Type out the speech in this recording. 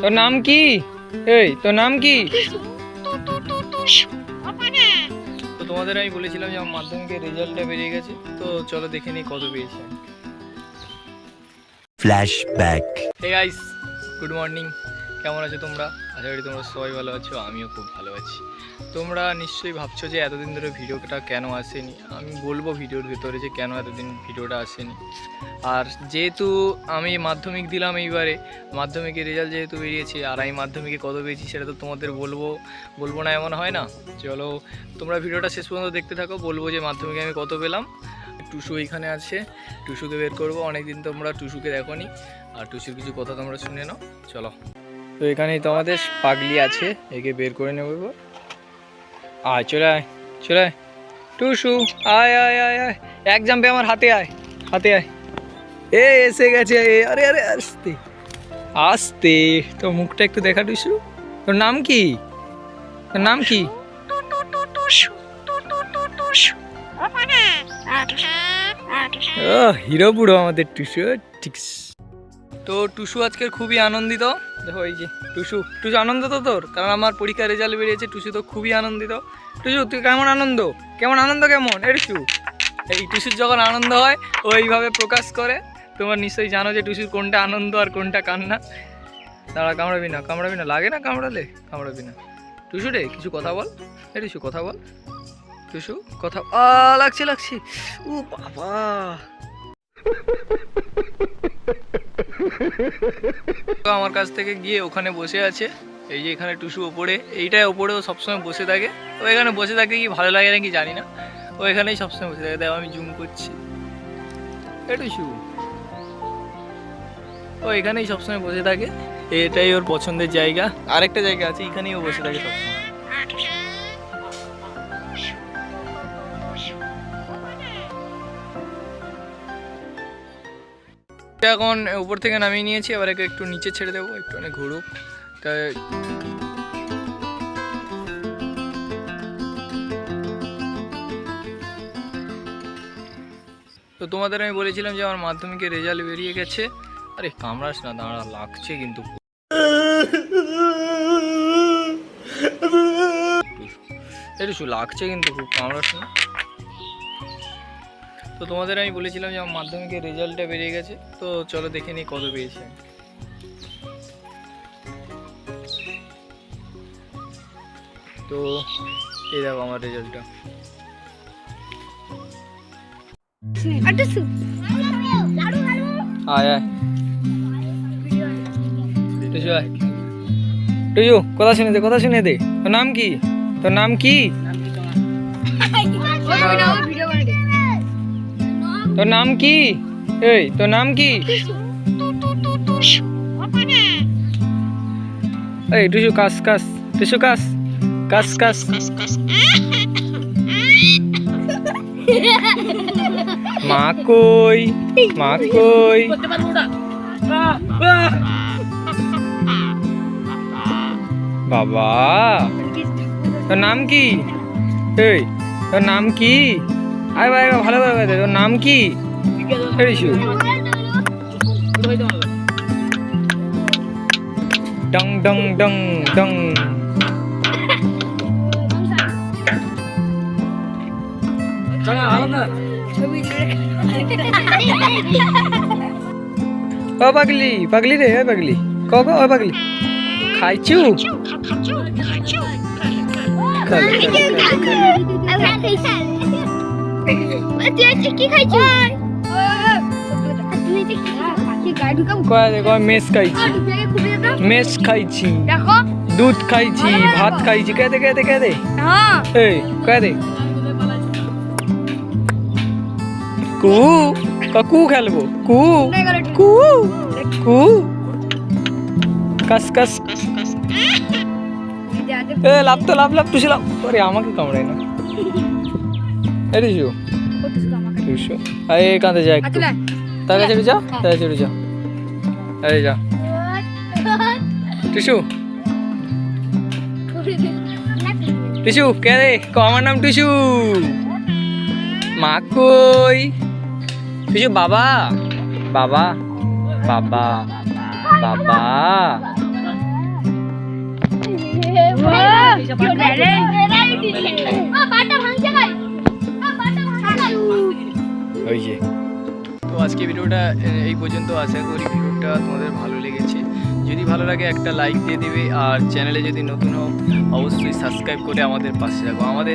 তোর নাম কি? এই তোর নাম কি? তো তোমাদের আমি বলেছিলাম যে আমার মাধ্যমিকের রেজাল্টটা বেরিয়ে গেছে তো চলো দেখে নিই কত পেয়েছে। Flashback hey guys good morning কেমন আছো তোমরা? আশা করি তোমরা সবাই ভালো আছো, আমিও খুব ভালো আছি। তোমরা নিশ্চয়ই ভাবছ যে এতদিন ধরে ভিডিওটা কেন আসেনি? আমি বলব ভিডিওর ভেতরে যে কেন এতদিন ভিডিওটা আসেনি। আর যেহেতু আমি মাধ্যমিক দিলাম এইবারে, মাধ্যমিকের রেজাল্ট যেহেতু বেরিয়েছে, আর আমি মাধ্যমিকে কত পেয়েছি সেটা তো তোমাদের বলব বলব না এমন হয় না। চলো, তোমরা ভিডিওটা শেষ পর্যন্ত দেখতে থাকো, বলব যে মাধ্যমিকে আমি কত পেলাম। টুসু এখানে আছে, টুসুকে বের করব, অনেকদিন তোমরা টুসুকে দেখোনি। আর টুসুর কিছু কথা তোমরা শুনে নাও, চলো। তো এখানেই তোমাদের পাগলি আছে একে বের করে নেব আয় চলে আয় চলে আয়। টুসু আয় আয় আয় আয়। এক জাম্পে আমার হাতে আয় হাতে আয়। এ এসে গেছে এ, আরে আরে আসতে। আসতে তোর মুখটা একটু দেখা টুসু। তোর নাম কি? তোর নাম কি? ও হিরো বুড়ো আমাদের টুসু ঠিক। তো টুসু আজকের খুবই আনন্দিত। দেখো এই যে, টুসু। টুসু, আনন্দ তো তোর, কারণ আমার পরীক্ষার রেজাল্ট বেরিয়েছে, টুসু তো খুবই আনন্দিত। টুসু, তুই কেমন আনন্দ? কেমন আনন্দ কেমন? এ টুসু। এই টুসুর যখন আনন্দ হয়, ও এইভাবে প্রকাশ করে। তোমার নিশ্চয়ই জানো যে টুসুর কোনটা আনন্দ আর কোনটা কান্না। দাঁড়া, কামড়াবি না কামড়াবি না। লাগে না কামড়ালে? কামড়াবি না। টুসু রে, কিছু কথা বল। এ টুসু, কথা বল। টুসু, কথা লাগছে লাগছে। ও বাবা। তো আমার কাছ থেকে গিয়ে ওখানে বসে আছে। এই যে এখানে টুসু ওপরে, এইটাই ওপরেও সবসময় বসে থাকে। ও এখানে বসে থাকে কি ভালো লাগে নাকি জানি না। ও এখানেই সবসময় বসে থাকে। দেখো, আমি জুম করছি। টুসু। ও এখানেই সবসময় বসে থাকে। এটাই ওর পছন্দের জায়গা। আরেকটা জায়গা আছে, এখানেই ও বসে থাকে সবসময়। এখন উপর থেকে নামিয়ে নিয়েছি, এবার একে একটু নিচে ছেড়ে দেবো, একটু অনেক ঘুরুক। তাই তো তোমাদের আমি বলেছিলাম যে আমার মাধ্যমিকের রেজাল্ট বেরিয়ে গেছে। আরে কামড়াস না, দাঁড়া, লাগছে কিন্তু। একটু লাগছে কিন্তু খুব কামড়াস না। তো তোমাদের আমি বলেছিলাম যে আমার মাধ্যমিকের রেজাল্টটা বেরিয়ে গেছে তো চলো দেখে নিই কত পেয়েছি। তো এই দেখো আমার রেজাল্টটা। আয় আয়। কথা শুনে দে কথা শুনে দে। তোর নাম কি? তোর নাম কি? তোর নাম কি? এই, তোর নাম কি? এই, টুসু, কাস কাস, টুসু, কাস কাস কাস। মা কই মা কই? বাবা, তোর নাম কি? এই, তোর নাম কি? আয় ভাই ভালো করে কথা তোর নাম কি? রিশু। ডং ডং ডং ডং। ও পাগলি পাগলি রে ও পাগলি। ক ক ও পাগলি। খাইছু? খালে, কয় রে কয় মেস খাইছি মেস খাইছি দেখো দুধ খাইছি ভাত খাইছি কে দে কে দে কে দে হ্যাঁ এই কয় দে কু কু খেলব কু কু কু কাস কাস এ লাভ তো লাভ লাভ টুসি লাভ আরে আমাকে কামড়াই না এ রিশু রিশু আরে কাঁদে যা একটু। তার কাছে যা তার কাছে যা আরে যা। টিসু। টিসু কে রে? ক আমার নাম টিসু। মা কই? টিসু বাবা। বাবা। বাবা। বাবা। ওই আজকে ভিডিওটা এই পর্যন্ত। আশা করি ভিডিওটা তোমাদের ভালো লেগেছে। যদি ভালো লাগে, একটা লাইক দিয়ে দিবে। আর চ্যানেলে যদি নতুন হোক অবশ্যই সাবস্ক্রাইব করে আমাদের পাশে থাকো। আমাদের